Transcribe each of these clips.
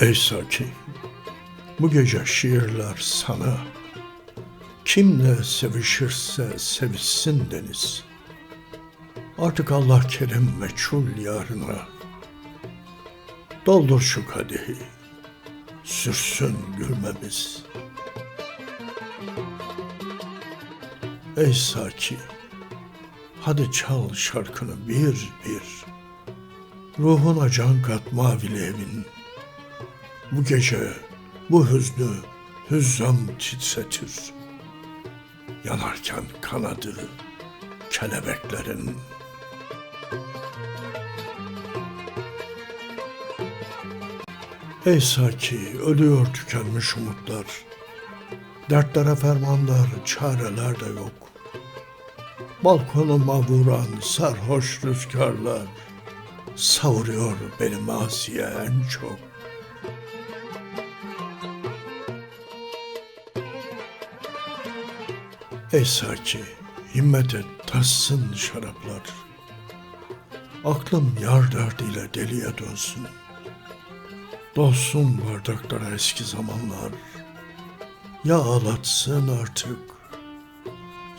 Ey Saki, bu gece şiirler sana. Kimle sevişirse sevişsin deniz. Artık Allah kerim meçhul yarına. Doldur şu kadehi, sürsün gülmemiz. Ey Saki, hadi çal şarkını bir bir. Ruhuna can kat mavili evin. Bu gece bu hüznü hüzzam titretir. Yanarken kanadı kelebeklerin. Ey Saki, ölüyor tükenmiş umutlar. Dertlere fermanlar, çareler de yok. Balkonuma vuran sarhoş rüzgarlar savuruyor beni maziye en çok. Ey Saki, himmet et tassın şaraplar. Aklım yar derdiyle deliye dönsün. Dolsun bardaklara eski zamanlar. Ya ağlatsın artık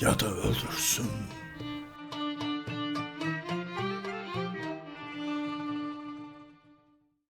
ya da öldürsün.